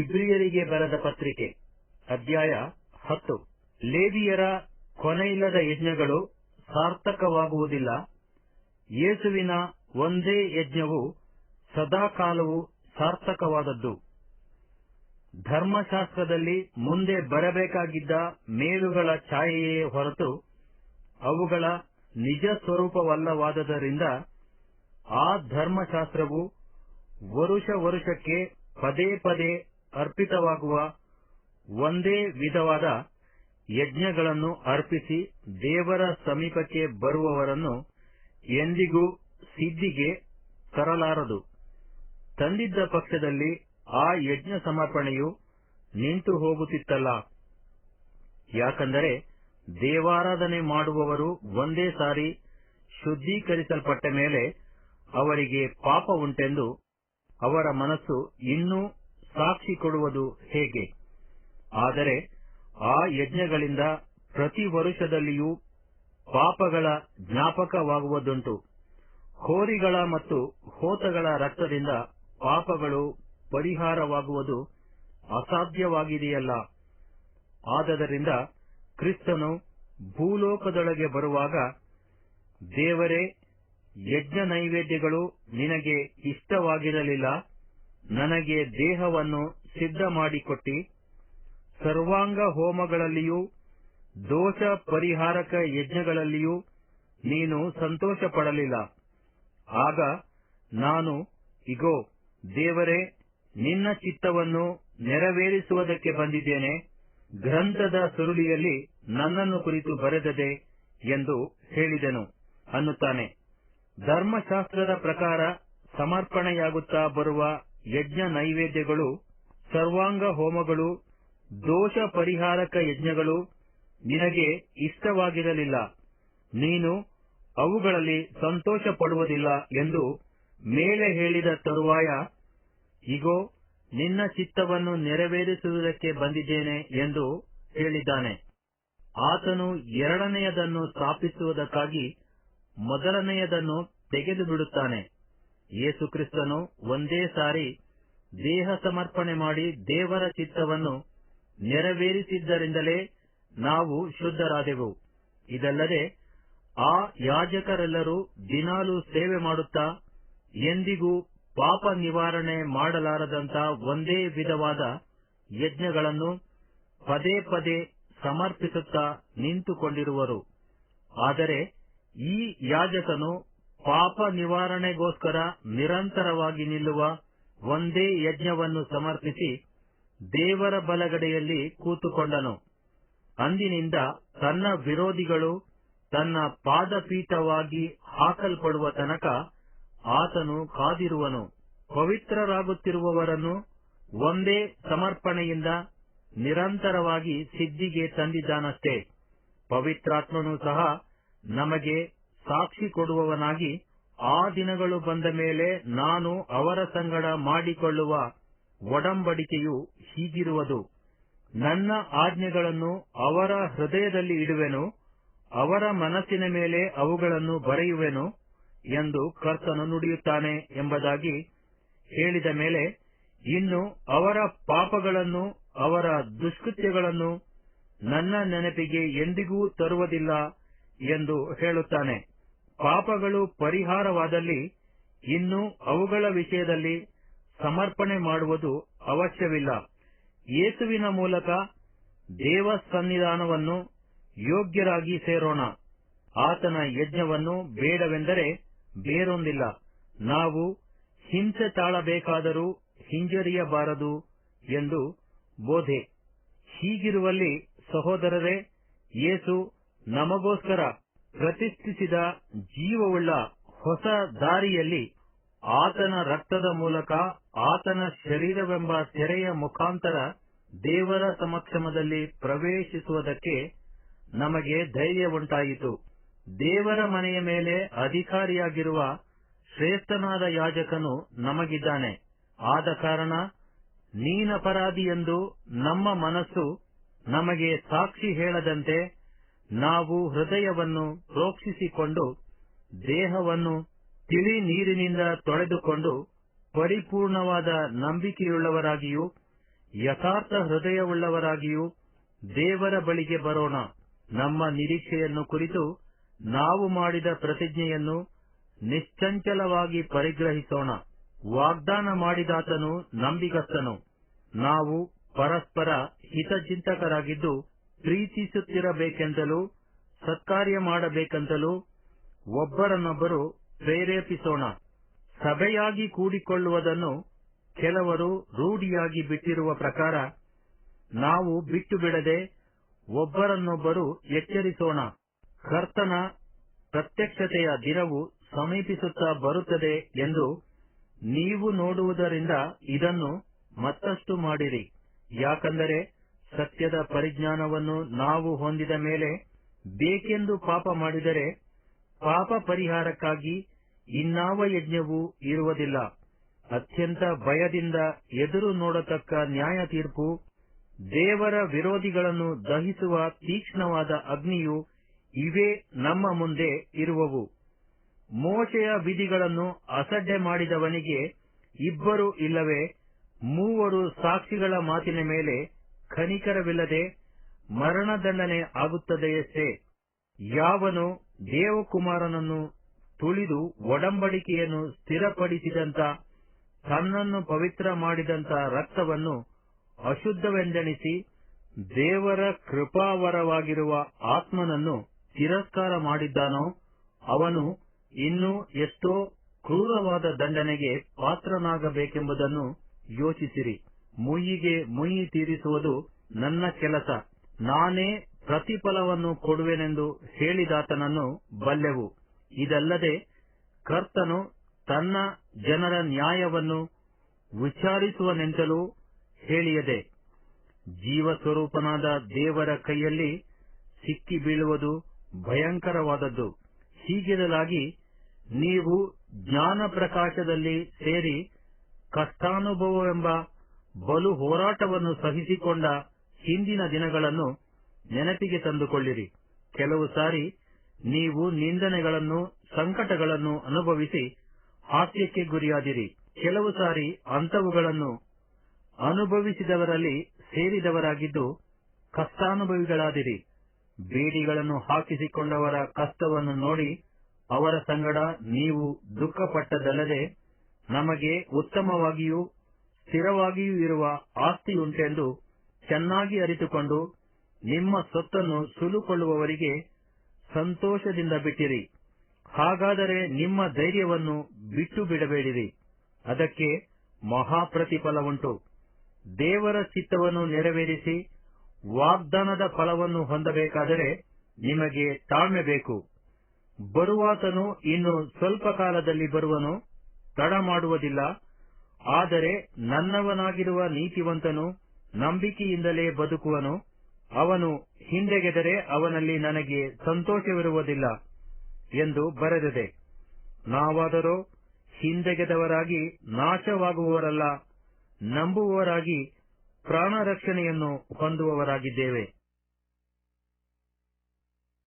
ಇಬ್ರಿಯರಿಗೆ ಬರೆದ ಪತ್ರಿಕೆ. ಅಧ್ಯಾಯ ಹತ್ತು. ಲೇವಿಯರ ಕೊನೆಯಿಲ್ಲದ ಯಜ್ಞಗಳು ಸಾರ್ಥಕವಾಗುವುದಿಲ್ಲ. ಯೇಸುವಿನ ಒಂದೇ ಯಜ್ಞವು ಸದಾಕಾಲವು ಸಾರ್ಥಕವಾದದ್ದು. ಧರ್ಮಶಾಸ್ತ್ರದಲ್ಲಿ ಮುಂದೆ ಬರಬೇಕಾಗಿದ್ದ ಮೇಲುಗಳ ಛಾಯೆಯೇ ಹೊರತು ಅವುಗಳ ನಿಜ ಸ್ವರೂಪವಲ್ಲವಾದದರಿಂದ ಆ ಧರ್ಮಶಾಸ್ತ್ರವು ವರುಷ ವರುಷಕ್ಕೆ ಪದೇ ಪದೇ ಅರ್ಪಿತವಾಗುವ ಒಂದೇ ವಿಧವಾದ ಯಜ್ಞಗಳನ್ನು ಅರ್ಪಿಸಿ ದೇವರ ಸಮೀಪಕ್ಕೆ ಬರುವವರನ್ನು ಎಂದಿಗೂ ಸಿದ್ಧಿಗೆ ತರಲಾರದು. ತಂದಿದ್ದ ಪಕ್ಷದಲ್ಲಿ ಆ ಯಜ್ಞ ಸಮರ್ಪಣೆಯು ನಿಂತು ಹೋಗುತ್ತಿತ್ತಲ್ಲ. ಯಾಕಂದರೆ ದೇವಾರಾಧನೆ ಮಾಡುವವರು ಒಂದೇ ಸಾರಿ ಶುದ್ಧೀಕರಿಸಲ್ಪಟ್ಟ ಮೇಲೆ ಅವರಿಗೆ ಪಾಪ ಉಂಟೆಂದು ಅವರ ಮನಸ್ಸು ಇನ್ನೂ ಸಾಕ್ಷಿ ಕೊಡುವುದು ಹೇಗೆ? ಆದರೆ ಆ ಯಜ್ಞಗಳಿಂದ ಪ್ರತಿ ವರುಷದಲ್ಲಿಯೂ ಪಾಪಗಳ ಜ್ಞಾಪಕವಾಗುವುದುಂಟು. ಹೋರಿಗಳ ಮತ್ತು ಹೋತಗಳ ರಕ್ತದಿಂದ ಪಾಪಗಳು ಪರಿಹಾರವಾಗುವುದು ಅಸಾಧ್ಯವಾಗಿದೆಯಲ್ಲ. ಆದ್ದರಿಂದ ಕ್ರಿಸ್ತನು ಭೂಲೋಕದೊಳಗೆ ಬರುವಾಗ ದೇವರೇ ಯಜ್ಞ ನೈವೇದ್ಯಗಳು ನಿನಗೆ ಇಷ್ಟವಾಗಿರಲಿಲ್ಲ. ನನಗೆ ದೇಹವನ್ನು ಸಿದ್ಧ ಮಾಡಿಕೊಟ್ಟಿ ಸರ್ವಾಂಗ ಹೋಮಗಳಲ್ಲಿಯೂ, ದೋಷ ಪರಿಹಾರಕ ಯಜ್ಞಗಳಲ್ಲಿಯೂ ನೀನು ಸಂತೋಷ ಪಡಲಿಲ್ಲ ಆಗ ನಾನು, ಇಗೋ, ದೇವರೇ, ನಿನ್ನ ಚಿತ್ತವನ್ನು ನೆರವೇರಿಸುವುದಕ್ಕೆ ಬಂದಿದ್ದೇನೆ. ಗ್ರಂಥದ ಸುರುಳಿಯಲ್ಲಿ ನನ್ನನ್ನು ಕುರಿತು ಬರೆದದೆ ಎಂದು ಹೇಳಿದೆನು ಅನ್ನುತ್ತಾನೆ. ಧರ್ಮಶಾಸ್ತ್ರದ ಪ್ರಕಾರ ಸಮರ್ಪಣೆಯಾಗುತ್ತಾ ಬರುವ ಯಜ್ಞ ನೈವೇದ್ಯಗಳು, ಸರ್ವಾಂಗ ಹೋಮಗಳು, ದೋಷ ಪರಿಹಾರಕ ಯಜ್ಞಗಳು ನಿನಗೆ ಇಷ್ಟವಾಗಿರಲಿಲ್ಲ. ನೀನು ಅವುಗಳಲ್ಲಿ ಸಂತೋಷ ಪಡುವುದಿಲ್ಲ ಎಂದು ಮೇಲೆ ಹೇಳಿದ ತರುವಾಯ, ಇಗೋ, ನಿನ್ನ ಚಿತ್ತವನ್ನು ನೆರವೇರಿಸುವುದಕ್ಕೆ ಬಂದಿದ್ದೇನೆ ಎಂದು ಹೇಳಿದ್ದಾನೆ. ಆತನು ಎರಡನೆಯದನ್ನು ಸ್ಥಾಪಿಸುವುದಕ್ಕಾಗಿ ಮೊದಲನೆಯದನ್ನು ತೆಗೆದು ಬಿಡುತ್ತಾನೆ ಯೇಸುಕ್ರಿಸ್ತನು ಒಂದೇ ಸಾರಿ ದೇಹ ಸಮರ್ಪಣೆ ಮಾಡಿ ದೇವರ ಚಿತ್ತವನ್ನು ನೆರವೇರಿಸಿದ್ದರಿಂದಲೇ ನಾವು ಶುದ್ಧರಾದೆವು. ಇದಲ್ಲದೆ ಆ ಯಾಜಕರೆಲ್ಲರೂ ದಿನಾಲು ಸೇವೆ ಮಾಡುತ್ತಾ ಎಂದಿಗೂ ಪಾಪ ನಿವಾರಣೆ ಮಾಡಲಾರದಂತ ಒಂದೇ ವಿಧವಾದ ಯಜ್ಞಗಳನ್ನು ಪದೇ ಪದೇ ಸಮರ್ಪಿಸುತ್ತಾ ನಿಂತುಕೊಂಡಿರುವರು. ಆದರೆ ಈ ಯಾಜಕನು ಪಾಪ ನಿವಾರಣೆಗೋಸ್ಕರ ನಿರಂತರವಾಗಿ ನಿಲ್ಲುವ ಒಂದೇ ಯಜ್ಞವನ್ನು ಸಮರ್ಪಿಸಿ ದೇವರ ಬಲಗಡೆಯಲ್ಲಿ ಕೂತುಕೊಂಡನು. ಅಂದಿನಿಂದ ತನ್ನ ವಿರೋಧಿಗಳು ತನ್ನ ಪಾದಪೀಠವಾಗಿ ಹಾಕಲ್ಪಡುವ ತನಕ ಆತನು ಕಾದಿರುವನು. ಪವಿತ್ರರಾಗುತ್ತಿರುವವರನ್ನು ಒಂದೇ ಸಮರ್ಪಣೆಯಿಂದ ನಿರಂತರವಾಗಿ ಸಿದ್ಧಿಗೆ ತಂದಿದ್ದಾನಷ್ಟೇ. ಪವಿತ್ರಾತ್ಮನು ಸಹ ನಮಗೆ ಸಾಕ್ಷಿ ಕೊಡುವವನಾಗಿ ಆ ದಿನಗಳು ಬಂದ ಮೇಲೆ ನಾನು ಅವರ ಸಂಗಡ ಮಾಡಿಕೊಳ್ಳುವ ಒಡಂಬಡಿಕೆಯು ಹೀಗಿರುವುದು. ನನ್ನ ಆಜ್ಞೆಗಳನ್ನು ಅವರ ಹೃದಯದಲ್ಲಿ ಇಡುವೆನು, ಅವರ ಮನಸ್ಸಿನ ಮೇಲೆ ಅವುಗಳನ್ನು ಬರೆಯುವೆನು ಎಂದು ಕರ್ತನು ನುಡಿಯುತ್ತಾನೆ ಎಂಬುದಾಗಿ ಹೇಳಿದ ಮೇಲೆ, ಇನ್ನು ಅವರ ಪಾಪಗಳನ್ನು, ಅವರ ದುಷ್ಕೃತ್ಯಗಳನ್ನು ನನ್ನ ನೆನಪಿಗೆ ಎಂದಿಗೂ ತರುವುದಿಲ್ಲ ಎಂದು ಹೇಳುತ್ತಾನೆ. ಪಾಪಗಳು ಪರಿಹಾರವಾದಲ್ಲಿ ಇನ್ನು ಅವುಗಳ ವಿಷಯದಲ್ಲಿ ಸಮರ್ಪಣೆ ಮಾಡುವುದು ಅವಶ್ಯವಿಲ್ಲ. ಯೇಸುವಿನ ಮೂಲಕ ದೇವ ಸನ್ನಿಧಾನವನ್ನು ಯೋಗ್ಯರಾಗಿ ಸೇರೋಣ. ಆತನ ಯಜ್ಞವನ್ನು ಬೇಡವೆಂದರೆ ಬೇರೊಂದಿಲ್ಲ. ನಾವು ಹಿಂಸೆ ತಾಳಬೇಕಾದರೂ ಹಿಂಜರಿಯಬಾರದು ಎಂದು ಬೋಧೆ. ಹೀಗಿರುವಲ್ಲಿ ಸಹೋದರರೇ, ಯೇಸು ನಮಗೋಸ್ಕರ ಪ್ರತಿಷ್ಠಿಸಿದ ಜೀವವುಳ್ಳ ಹೊಸ ದಾರಿಯಲ್ಲಿ ಆತನ ರಕ್ತದ ಮೂಲಕ ಆತನ ಶರೀರವೆಂಬ ಸೆರೆಯ ಮುಖಾಂತರ ದೇವರ ಸಮಕ್ಷಮದಲ್ಲಿ ಪ್ರವೇಶಿಸುವುದಕ್ಕೆ ನಮಗೆ ಧೈರ್ಯ ಉಂಟಾಯಿತು. ದೇವರ ಮನೆಯ ಮೇಲೆ ಅಧಿಕಾರಿಯಾಗಿರುವ ಶ್ರೇಷ್ಠನಾದ ಯಾಜಕನು ನಮಗಿದ್ದಾನೆ. ಆದ ಕಾರಣ ನೀನಪರಾಧಿ ಎಂದು ನಮ್ಮ ಮನಸ್ಸು ನಮಗೆ ಸಾಕ್ಷಿ ಹೇಳದಂತೆ ನಾವು ಹೃದಯವನ್ನು ಪ್ರೋಕ್ಷಿಸಿಕೊಂಡು, ದೇಹವನ್ನು ತಿಳಿ ನೀರಿನಿಂದ ತೊಳೆದುಕೊಂಡು, ಪರಿಪೂರ್ಣವಾದ ನಂಬಿಕೆಯುಳ್ಳವರಾಗಿಯೂ, ಯಥಾರ್ಥ ಹೃದಯವುಳ್ಳವರಾಗಿಯೂ ದೇವರ ಬಳಿಗೆ ಬರೋಣ. ನಮ್ಮ ನಿರೀಕ್ಷೆಯನ್ನು ಕುರಿತು ನಾವು ಮಾಡಿದ ಪ್ರತಿಜ್ಞೆಯನ್ನು ನಿಶ್ಚಂಚಲವಾಗಿ ಪರಿಗ್ರಹಿಸೋಣ. ವಾಗ್ದಾನ ಮಾಡಿದಾತನು ನಂಬಿಗಸ್ತನು. ನಾವು ಪರಸ್ಪರ ಹಿತಚಿಂತಕರಾಗಿದ್ದು ಪ್ರೀತಿಸುತ್ತಿರಬೇಕೆಂತಲೂ, ಸತ್ಕಾರ್ಯ ಮಾಡಬೇಕೆಂತಲೂ ಒಬ್ಬರನ್ನೊಬ್ಬರು ಪ್ರೇರೇಪಿಸೋಣ. ಸಭೆಯಾಗಿ ಕೂಡಿಕೊಳ್ಳುವುದನ್ನು ಕೆಲವರು ರೂಢಿಯಾಗಿ ಬಿಟ್ಟಿರುವ ಪ್ರಕಾರ, ನಾವು ಬಿಟ್ಟು ಬಿಡದೆ ಒಬ್ಬರನ್ನೊಬ್ಬರು ಎಚ್ಚರಿಸೋಣ. ಕರ್ತನ ಪ್ರತ್ಯಕ್ಷತೆಯ ದಿನವು ಸಮೀಪಿಸುತ್ತಾ ಬರುತ್ತದೆ ಎಂದು ನೀವು ನೋಡುವುದರಿಂದ ಇದನ್ನು ಮತ್ತಷ್ಟು ಮಾಡಿರಿ. ಯಾಕಂದರೆ ಸತ್ಯದ ಪರಿಜ್ಞಾನವನ್ನು ನಾವು ಹೊಂದಿದ ಮೇಲೆ ಬೇಕೆಂದು ಪಾಪ ಮಾಡಿದರೆ ಪಾಪ ಪರಿಹಾರಕ್ಕಾಗಿ ಇನ್ನಾವ ಯಜ್ಞವೂ ಇರುವುದಿಲ್ಲ. ಅತ್ಯಂತ ಭಯದಿಂದ ಎದುರು ನೋಡತಕ್ಕ ನ್ಯಾಯ ತೀರ್ಪು, ದೇವರ ವಿರೋಧಿಗಳನ್ನು ದಹಿಸುವ ತೀಕ್ಷ್ಣವಾದ ಅಗ್ನಿಯು ಇವೇ ನಮ್ಮ ಮುಂದೆ ಇರುವವು. ಮೋಶೆಯ ವಿಧಿಗಳನ್ನು ಅಸಡ್ಡೆ ಮಾಡಿದವನಿಗೆ ಇಬ್ಬರು ಇಲ್ಲವೇ, ಮೂವರು ಸಾಕ್ಷಿಗಳ ಮಾತಿನ ಮೇಲೆ ಕನಿಕರವಿಲ್ಲದೆ ಮರಣದಂಡನೆ ಆಗುತ್ತದೆಯಷ್ಟೇ? ಯಾವನು ದೇವಕುಮಾರನನ್ನು ತುಳಿದು ಒಡಂಬಡಿಕೆಯನ್ನು ಸ್ಥಿರಪಡಿಸಿದಂತ, ತನ್ನನ್ನು ಪವಿತ್ರ ಮಾಡಿದಂತ ರಕ್ತವನ್ನು ಅಶುದ್ಧವೆಂದೆಣಿಸಿ ದೇವರ ಕೃಪಾವರವಾಗಿರುವ ಆತ್ಮನನ್ನು ತಿರಸ್ಕಾರ ಮಾಡಿದ್ದಾನೋ, ಅವನು ಇನ್ನೂ ಎಷ್ಟೋ ಕ್ರೂರವಾದ ದಂಡನೆಗೆ ಪಾತ್ರನಾಗಬೇಕೆಂಬುದನ್ನು ಯೋಚಿಸಿರಿ. ಮುಯ್ಯಿಗೆ ಮುಯ್ಯಿ ತೀರಿಸುವುದು ನನ್ನ ಕೆಲಸ. ನಾನೇ ಪ್ರತಿಫಲವನ್ನು ಕೊಡುವೆನೆಂದು ಹೇಳಿದಾತನನ್ನು ಬಲ್ಲೆವು. ಇದಲ್ಲದೆ ಕರ್ತನು ತನ್ನ ಜನರ ನ್ಯಾಯವನ್ನು ವಿಚಾರಿಸುವನೆಂತಲೂ ಹೇಳಿಯದೆ. ಜೀವಸ್ವರೂಪನಾದ ದೇವರ ಕೈಯಲ್ಲಿ ಸಿಕ್ಕಿ ಬೀಳುವುದು ಭಯಂಕರವಾದದ್ದು. ಹೀಗಿರಲಾಗಿ ನೀವು ಜ್ಞಾನ ಪ್ರಕಾಶದಲ್ಲಿ ಸೇರಿ ಕಷ್ಟಾನುಭವವೆಂಬ ಬಲು ಹೋರಾಟವನ್ನು ಸಹಿಸಿಕೊಂಡ ಹಿಂದಿನ ದಿನಗಳನ್ನು ನೆನಪಿಗೆ ತಂದುಕೊಳ್ಳಿರಿ. ಕೆಲವು ಸಾರಿ ನೀವು ನಿಂದನೆಗಳನ್ನು, ಸಂಕಟಗಳನ್ನು ಅನುಭವಿಸಿ ಹಾಸ್ಯಕ್ಕೆ ಗುರಿಯಾದಿರಿ. ಕೆಲವು ಸಾರಿ ಅಂಥವುಗಳನ್ನು ಅನುಭವಿಸಿದವರಲ್ಲಿ ಸೇರಿದವರಾಗಿದ್ದು ಕಷ್ಟಾನುಭವಿಗಳಾದಿರಿ. ಬೇಡಿಗಳನ್ನು ಹಾಕಿಸಿಕೊಂಡವರ ಕಷ್ಟವನ್ನು ನೋಡಿ ಅವರ ಸಂಗಡ ನೀವು ದುಃಖಪಟ್ಟದಲ್ಲದೆ ನಮಗೆ ಉತ್ತಮವಾಗಿಯೂ ಸ್ಥಿರವಾಗಿಯೂ ಇರುವ ಆಸ್ತಿಯುಂಟೆಂದು ಚೆನ್ನಾಗಿ ಅರಿತುಕೊಂಡು ನಿಮ್ಮ ಸೊತ್ತನ್ನು ಸುಲುಕೊಳ್ಳುವವರಿಗೆ ಸಂತೋಷದಿಂದ ಬಿಟ್ಟಿರಿ. ಹಾಗಾದರೆ ನಿಮ್ಮ ಧೈರ್ಯವನ್ನು ಬಿಟ್ಟು ಬಿಡಬೇಡಿರಿ. ಅದಕ್ಕೆ ಮಹಾಪ್ರತಿಫಲವುಂಟು. ದೇವರ ಚಿತ್ತವನ್ನು ನೆರವೇರಿಸಿ ವಾಗ್ದಾನದ ಫಲವನ್ನು ಹೊಂದಬೇಕಾದರೆ ನಿಮಗೆ ತಾಳ್ಮೆ ಬೇಕು. ಬರುವಾತನು ಇನ್ನು ಸ್ವಲ್ಪ ಕಾಲದಲ್ಲಿ ಬರುವನು ತಡ ಮಾಡುವುದಿಲ್ಲ ಆದರೆ ನನ್ನವನಾಗಿರುವ ನೀತಿವಂತನು ನಂಬಿಕೆಯಿಂದಲೇ ಬದುಕುವನು. ಅವನು ಹಿಂದೆಗೆದರೆ ಅವನಲ್ಲಿ ನನಗೆ ಸಂತೋಷವಿರುವುದಿಲ್ಲ ಎಂದು ಬರೆದಿದೆ. ನಾವಾದರೂ ಹಿಂದೆಗೆದವರಾಗಿ ನಾಶವಾಗುವವರಲ್ಲ, ನಂಬುವವರಾಗಿ ಪ್ರಾಣರಕ್ಷಣೆಯನ್ನು ಹೊಂದುವವರಾಗಿದ್ದೇವೆ.